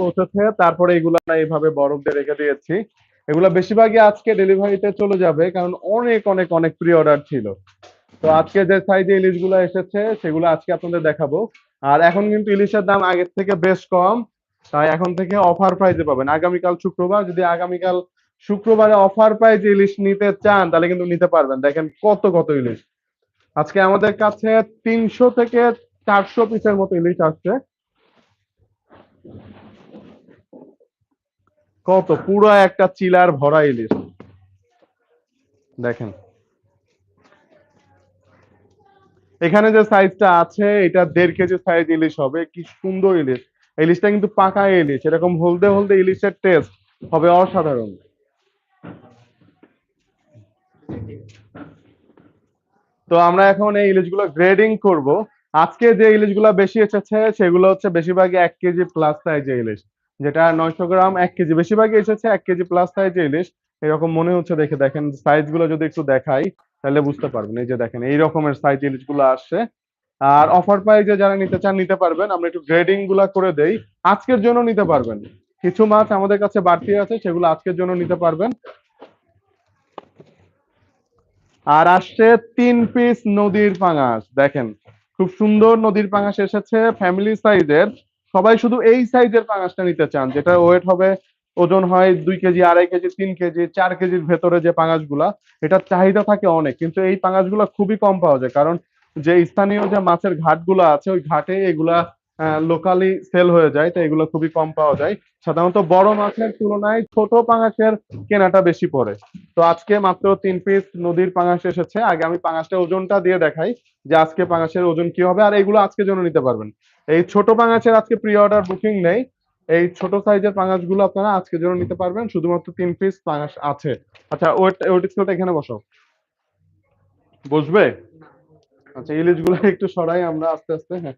পৌঁছেছে। তারপরে এগুলো এইভাবে বরফ দিয়ে রেখে দিয়েছি। এগুলো বেশিরভাগই আজকে ডেলিভারিতে চলে যাবে, কারণ অনেক অনেক অনেক প্রি অর্ডার ছিল। তো আজকে যে সাইজে ইলিশগুলো এসেছে, সেগুলো আজকে আপনাদের দেখাবো। আর এখন কিন্তু ইলিশের দাম আগের থেকে বেশ কম, তাই এখন থেকে অফার প্রাইজে পাবেন। আগামীকাল শুক্রবার, যদি আগামীকাল শুক্রবারে অফার প্রাইজে ইলিশ নিতে চান, তাহলে কিন্তু নিতে পারবেন। দেখেন কত কত ইলিশ। আজকে আমাদের কাছে তিনশো থেকে চারশো পিসের মতো ইলিশ আসছে। কত, পুরো একটা চিলার ভরা ইলিশ। দেখেন। এখানে যে সাইজটা আছে, এটা দেড় কেজি সাইজ ইলিশ হবে। কি সুন্দর ইলিশ। ইলিশটা কিন্তু পাকা ইলিশ। এরকম হলদে হলদে ইলিশের টেস্ট হবে অসাধারণ। তো আমরা এখন এই ইলিশগুলো গ্রেডিং করব। আজকে যে ইলিশগুলো বেশি এসেছে, সেগুলো হচ্ছে বেশিরভাগই এক কেজি প্লাস সাইজের ইলিশ। যেটা নয়শো গ্রাম এক কেজি। বেশিরভাগই এসেছে এক কেজি প্লাস সাইজ ইলিশ। এরকম মনে হচ্ছে দেখে দেখেন সাইজগুলো যদি একটু দেখাই, তাহলে বুঝতে পারবেন। এই যে দেখেন, এই রকমের সাইজ ইলিশগুলো আসছে। আর অফার প্রাইজে যারা নিতে চান, নিতে পারবেন। আমরা একটু গ্রেডিংগুলা করে দেই। আজকের জন্য নিতে পারবেন। কিছু মাছ আমাদের কাছে বাড়তি আছে, সেগুলো আজকের জন্য নিতে পারবেন। আর আসছে তিন পিস নদীর পাঙাশ। দেখেন, খুব সুন্দর নদীর পাঙাশ এসেছে ফ্যামিলি সাইজের সবাই শুধু এই সাইজের পাঙাশটা নিতে চান যেটা ওয়েট হবে ওজন হয় দুই কেজি, আড়াই কেজি, তিন কেজি, চার কেজির ভেতরে যে পাঙাশগুলা, এটার চাহিদা থাকে অনেক। কিন্তু এই পাঙাশগুলা খুবই কম পাওয়া যায়, কারণ যে স্থানীয় যে মাছের ঘাটগুলা আছে, ওই ঘাটে এগুলা লোকালি সেল হয়ে যায়, তো এগুলো খুবই কম পাওয়া যায়। সাধারণত বড় মাছের তুলনায় ছোট পাঙাশের কেনাটা বেশি পড়ে। তো আজকে মাত্র তিন পিস নদীর পাঙাশ এসেছে। আগে আমি পাঙাশটা ওজনটা দিয়ে দেখাই যে আজকে পাঙাশের ওজন কি হবে, আর এগুলো আজকের জন্য নিতে পারবেন। এই ছোট পাঙাশের আজকে প্রি অর্ডার বুকিং নেই। এই ছোট সাইজের পাঙাশগুলো আপনারা আজকের জন্য নিতে পারবেন। শুধুমাত্র তিন পিস পাঙাশ আছে। আচ্ছা ওয়েট ওয়েট এখানে বসো। বসবে? আচ্ছা ইলিশগুলো একটু সরাই আমরা আস্তে আস্তে হ্যাঁ।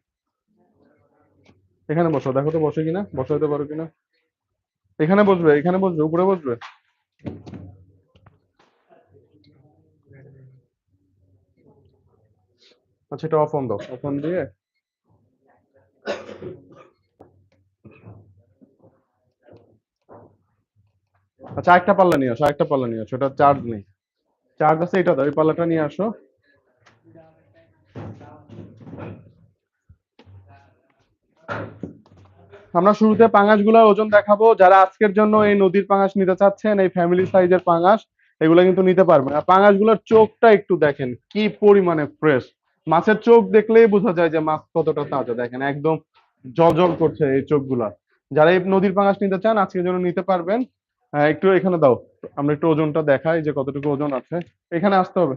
এখানে বসো, দেখো তো বসে কিনা, বসাইতে পারো কিনা। এখানে বসবে এখানে বসবে, উপরে বসবে। আচ্ছা এটা অফ অন দাও অফ অন দিয়ে। আচ্ছা একটা পাল্লা নিয়ে আসো একটা পাল্লা নিয়ে আসো, এটা চার্জ নেই। চার্জ আছে, এটা দাও, এই পাল্লাটা নিয়ে আসো। আমরা শুরুতে পাঙাশগুলার ওজন দেখাবো। যারা আজকের জন্য এই নদীর পাঙাশ নিতে চাচ্ছেন, এই ফ্যামিলি সাইজের পাঙাশ, এগুলো কিন্তু নিতে পারবেন। আর পাঙাশগুলোর চোখটা একটু দেখেন, কি পরিমাণে ফ্রেশ মাছের চোখ দেখলেই বোঝা যায় যে মাছ কতটা তাজা। দেখেন, একদম জল করছে এই চোখগুলা। যারা এই নদীর পাঙাশ নিতে চান, আজকের জন্য নিতে পারবেন। একটু এখানে দাও। আমরা একটু ওজনটা দেখাই যে কতটুকু ওজন আছে। এখানে আসতে হবে।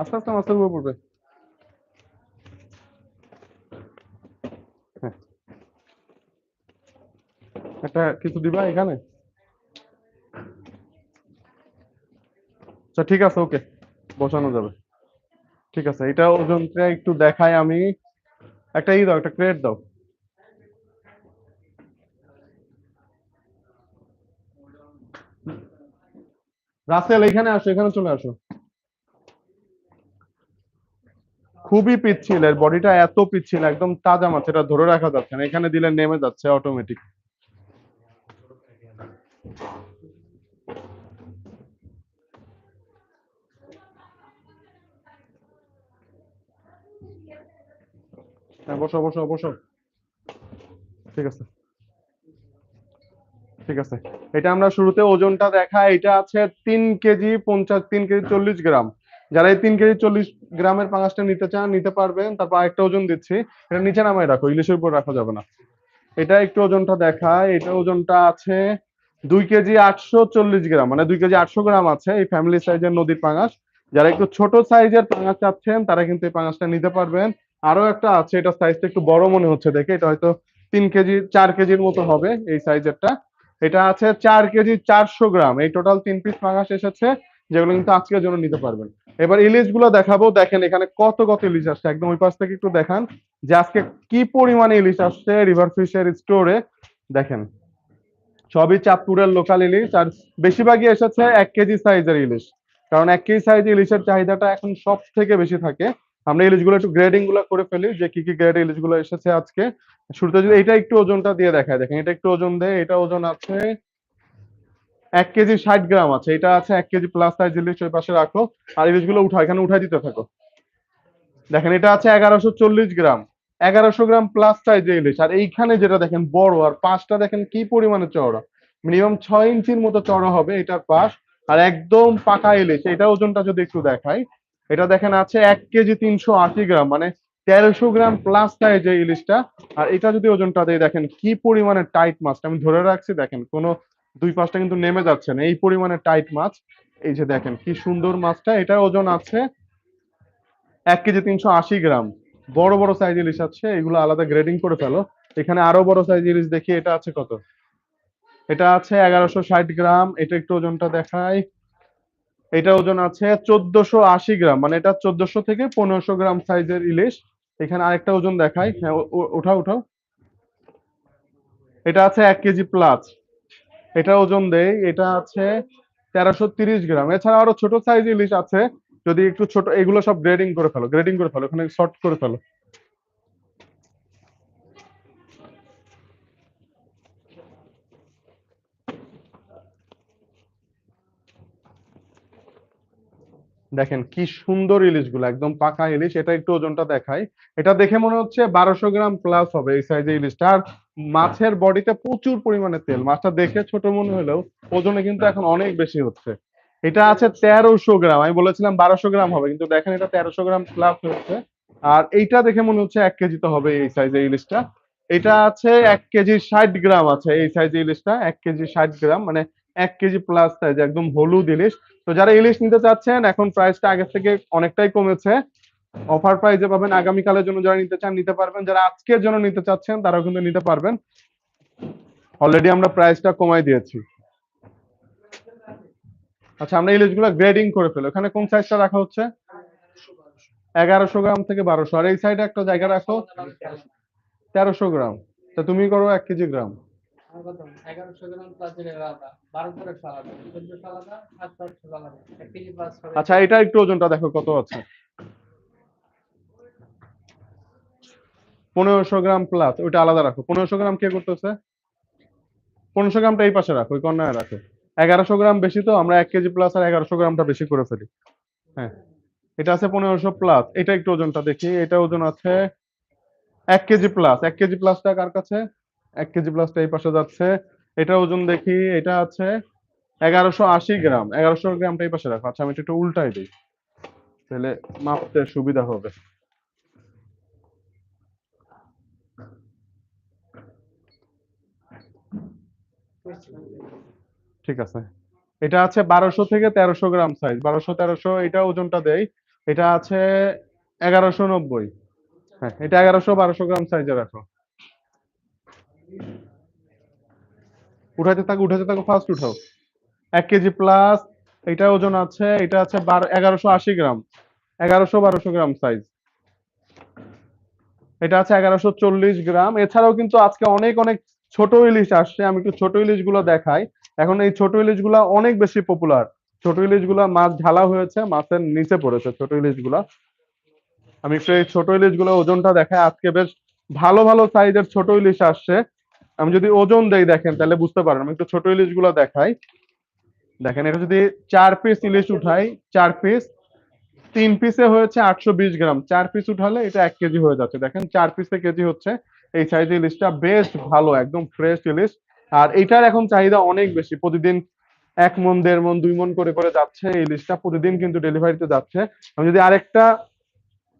আস্তে আস্তে মাছের উপর পড়বে হ্যাঁ। একটা কিছু দিবা এখানে? আচ্ছা ঠিক আছে, ওকে। বসানো যাবে। ঠিক আছে, এটা ওজনটা একটু দেখাই আমি। একটা ই দাও, একটা ক্রেট দাও। রাসেল, এখানে আসো, এখানে চলে আসো। খুবই পিচ্ছিল, এর বডিটা এত পিচ্ছিল, একদম তাজা মাছ, এটা ধরে রাখা যাচ্ছে না, এখানে দিলে নেমে যাচ্ছে অটোমেটিক হ্যাঁ বসো বসো বসো। ঠিক আছে। ঠিক আছে। এটা আমরা শুরুতে ওজনটা দেখা এটা আছে তিন কেজি পঞ্চাশ, তিন কেজি চল্লিশ গ্রাম। যারা এই তিন কেজি চল্লিশ গ্রামের পাঙাশটা নিতে চান, নিতে পারবেন। তারপর আরেকটা ওজন দিচ্ছি। এটা নিচে নামায় রাখো, ইলিশের উপর রাখা যাবে না। এটা একটু ওজনটা দেখায় এটা ওজনটা আছে দুই কেজি আটশো চল্লিশ গ্রাম মানে দুই কেজি আটশো গ্রাম আছে এই ফ্যামিলি সাইজের নদীর পাঙাশ। যারা একটু ছোট সাইজের পাঙাশ চাচ্ছেন, তারা কিন্তু এই পাঙাশটা নিতে পারবেন। আরও একটা আছে, এটা সাইজটা একটু বড় মনে হচ্ছে দেখে, এটা হয়তো তিন কেজি, চার কেজির মতো হবে এই সাইজেরটা এটা আছে চার কেজি চারশো গ্রাম, এই টোটাল তিন পিস পাঙাশ এসেছে, যেগুলো কিন্তু আজকের জন্য নিতে পারবেন। এবার ইলিশগুলো দেখাবো, দেখেন এখানে কত কত ইলিশ আসছে, একদম ওই পাশ থেকে একটু দেখান যে আজকে কি পরিমাণে ইলিশ আসছে রিভার ফিশের স্টোরে দেখেন সবই চাঁদপুরের লোকাল ইলিশ আর বেশিরভাগই এসেছে এক কেজি সাইজের ইলিশ। কারণ এক কেজি সাইজ ইলিশের চাহিদাটা এখন সব থেকে বেশি থাকে। আমরা ইলিশগুলো একটু গ্রেডিংগুলো করে ফেলি যে কি কি গ্রেড ইলিশগুলো এসেছে আজকে। শুরুতে যদি এটা একটু ওজনটা দিয়ে দেখায়, দেখেন, এটা একটু ওজন দেয়, এটা ওজন আছে এক কেজি ষাট গ্রাম আছে, এটা আছে এক কেজি প্লাস সাইজ ইলিশ, ওই পাশে রাখো। আর ইলিশগুলো উঠা এখানে উঠাই দিতে থাকো। দেখেন, এটা আছে এগারোশো চল্লিশ গ্রাম। এগারোশো গ্রাম প্লাস সাইজ ইলিশ। আর এইখানে যেটা দেখেন বড়, আর পাঁচটা দেখেন কি পরিমাণে চওড়া। মিনিমাম ছয় ইঞ্চির মতো চড়া হবে এটার পাশ। আর একদম পাকা ইলিশ, এটা ওজনটা যদি একটু দেখাই, এটা দেখেন আছে এক কেজি তিনশো আশি গ্রাম মানে তেরোশো গ্রাম প্লাস সাইজ এই ইলিশটা। আর এটা যদি ওজনটা দিয়ে দেখেন কি পরিমাণে টাইট মাছটা আমি ধরে রাখছি, দেখেন কোনো দুই পাঁচটা কিন্তু নেমে যাচ্ছে না, এই পরিমাণে টাইট মাছ এই যে দেখেন কি সুন্দর মাছটা এটা ওজন আছে এক কেজি তিনশো আশি গ্রাম। বড় বড় সাইজ ইলিশ আছে, এগুলো আলাদা গ্রেডিং করে ফেলো। এখানে আরও বড় সাইজ ইলিশ দেখি, এটা আছে কত? এটা আছে এগারোশো ষাট গ্রাম, এটা একটু ওজনটা দেখাই। এটা ওজন আছে চোদ্দশো আশি গ্রাম মানে এটা চোদ্দশো থেকে পনেরোশো গ্রাম সাইজের ইলিশ। এখানে আরেকটা ওজন দেখাই। হ্যাঁ ওঠাও ওঠাও। এটা আছে এক কেজি প্লাস এটা ওজন দেই, এটা আছে তেরোশো তিরিশ গ্রাম। এছাড়া আরও ছোট সাইজ ইলিশ আছে। যদি একটু ছোট, এগুলো সব গ্রেডিং করে ফেলো গ্রেডিং করে ফেলো, ওখানে শর্ট করে ফেলো। দেখেন কি সুন্দর ইলিশগুলো একদম পাকা ইলিশ, এটা একটু ওজনটা দেখাই। এটা দেখে মনে হচ্ছে বারোশো গ্রাম প্লাস হবে এই সাইজের ইলিশটা। আর মাছের বডিতে প্রচুর পরিমাণে তেল, মাছটা দেখে ছোট মনে হলেও ওজনে কিন্তু এখন অনেক বেশি হচ্ছে। এটা আছে তেরোশো গ্রাম। আমি বলেছিলাম বারোশো গ্রাম হবে, কিন্তু দেখেন এটা তেরোশো গ্রাম প্লাস হচ্ছে আর এইটা দেখে মনে হচ্ছে এক কেজি তো হবে এই সাইজের ইলিশটা এটা আছে এক কেজি ষাট গ্রাম আছে এই সাইজের ইলিশটা এক কেজি ষাট গ্রাম মানে এক কেজি প্লাস সাইজ একদম হলুদ ইলিশ তো যারা ইলিশ নিতে চাচ্ছেন, এখন প্রাইসটা আগের থেকে অনেকটাই কমেছে। অফার প্রাইসে পাবেন, আগামীকালের জন্য যারা নিতে চান, নিতে পারবেন। যারা আজকের জন্য নিতে চাচ্ছেন, তারাও কিন্তু নিতে পারবেন। অলরেডি আমরা প্রাইসটা কমাই দিয়েছি। আচ্ছা আমরা ইলিশগুলো গ্রেডিং করে ফেলো। এখানে কোন সাইজটা রাখা হচ্ছে? এগারোশো গ্রাম থেকে বারোশো। আর এই সাইডে একটা জায়গা রাখো, তেরোশো গ্রাম। তা তুমি করো এক কেজি গ্রাম। আচ্ছা এটা একটু ওজনটা দেখো কত আছে। পনেরোশো গ্রাম প্লাস ওইটা আলাদা রাখো। পনেরোশো গ্রাম কে করতেছে? পনেরোশো গ্রামটা এই পাশে রাখো, ওই কর্নারে রাখো। এগারোশো গ্রাম বেশি তো, আমরা এক কেজি প্লাস আর এগারোশো গ্রামটা বেশি করে ফেলি। হ্যাঁ এটা আছে পনেরোশো প্লাস এটা একটু ওজনটা দেখি, এটা ওজন আছে এক কেজি প্লাস এক কেজি প্লাসটা কার কাছে? এক কেজি প্লাসটা এই পাশে যাচ্ছে, এটা ওজন দেখি, এটা আছে এগারোশো আশি গ্রাম, এগারোশো গ্রামটা এই পাশে রাখো। আচ্ছা আমি একটু উল্টাই দিই, তাহলে মাপতে সুবিধা হবে। ঠিক আছে। এটা আছে বারোশো থেকে তেরোশো গ্রাম সাইজ বারোশো, তেরোশো, এটা ওজনটা দেয় এটা আছে এগারোশো নব্বই। হ্যাঁ এটা এগারোশো, বারোশো গ্রাম সাইজে রাখো উঠাতে থাকো উঠাতে থাকো ফার্স্ট উঠাও। এক কেজি প্লাস এটা ওজন আছে, এটা আছে এগারোশো আশি গ্রাম। এগারোশো, বারোশো গ্রাম সাইজ এটা আছে এগারোশো চল্লিশ গ্রাম। এছাড়াও কিন্তু আজকে অনেক অনেক ছোট ইলিশ আসছে। আমি একটু ছোট ইলিশগুলো দেখাই। এখন এই ছোট ইলিশগুলা অনেক বেশি পপুলার ছোট ইলিশগুলা মাছ ঢালা হয়েছে, মাছের নিচে পড়েছে ছোট ইলিশগুলা। আমি একটু এই ছোট ইলিশগুলো ওজনটা দেখাই, আজকে বেশ ভালো ভালো সাইজের ছোট ইলিশ আসছে। আমি যদি ওজন দেই, দেখেন, তাহলে বুঝতে পারেন আমি একটু ছোট ইলিশগুলো দেখাই। দেখেন, এটা যদি চার পিস ইলিশ উঠাই, চার পিস তিন পিসে হয়েছে আটশো বিশ গ্রাম। চার পিস উঠালে এটা এক কেজি হয়ে যাচ্ছে। দেখেন, চার পিসে কেজি হচ্ছে। এই সাইজের ইলিশটা বেশ ভালো, একদম ফ্রেশ ইলিশ। আর এটার এখন চাহিদা অনেক বেশি। প্রতিদিন এক মন, দেড় মন, দুই মন করে করে যাচ্ছে এই ইলিশটা প্রতিদিন কিন্তু ডেলিভারিতে যাচ্ছে। আমি যদি আরেকটা,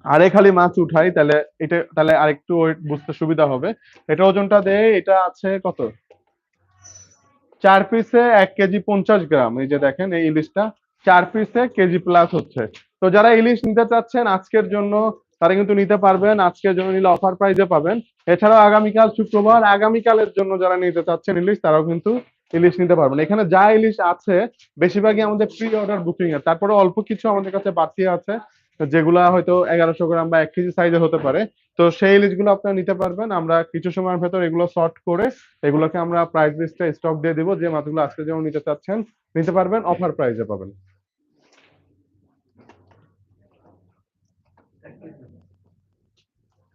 আরেক খালি মাছ উঠাই, তাহলে এটা, তাহলে আরেকটু ওয়েট বুঝতে সুবিধা হবে। এটা ওজনটা দেয় এটা আছে কত? চার পিসে এক কেজি পঞ্চাশ গ্রাম। এই যে দেখেন, এই ইলিশটা চার পিসে কেজি প্লাস হচ্ছে। তো যারা ইলিশ নিতে চাচ্ছেন, আজকের জন্য তারা কিন্তু নিতে পারবেন। আজকের জন্য নিলে অফার প্রাইজে পাবেন। এছাড়াও আগামীকাল শুক্রবার, আগামীকালের জন্য যারা নিতে চাচ্ছেন ইলিশ, তারাও কিন্তু ইলিশ নিতে পারবেন। এখানে যা ইলিশ আছে, বেশিরভাগই আমাদের প্রি অর্ডার বুকিং এর তারপরে অল্প কিছু আমাদের কাছে বাড়তি আছে, যেগুলা হয়তো এগারোশো গ্রাম বা এক কেজি সাইজের হতে পারে। তো সেই ইলিশগুলো আপনারা নিতে পারবেন। আমরা কিছু সময়ের ভেতর এগুলো শর্ট করে এগুলোকে আমরা প্রাইস লিস্টে স্টক দিয়ে দিব। যে মাছগুলো আজকে যেমন নিতে চাচ্ছেন, নিতে পারবেন অফার প্রাইসে পাবেন।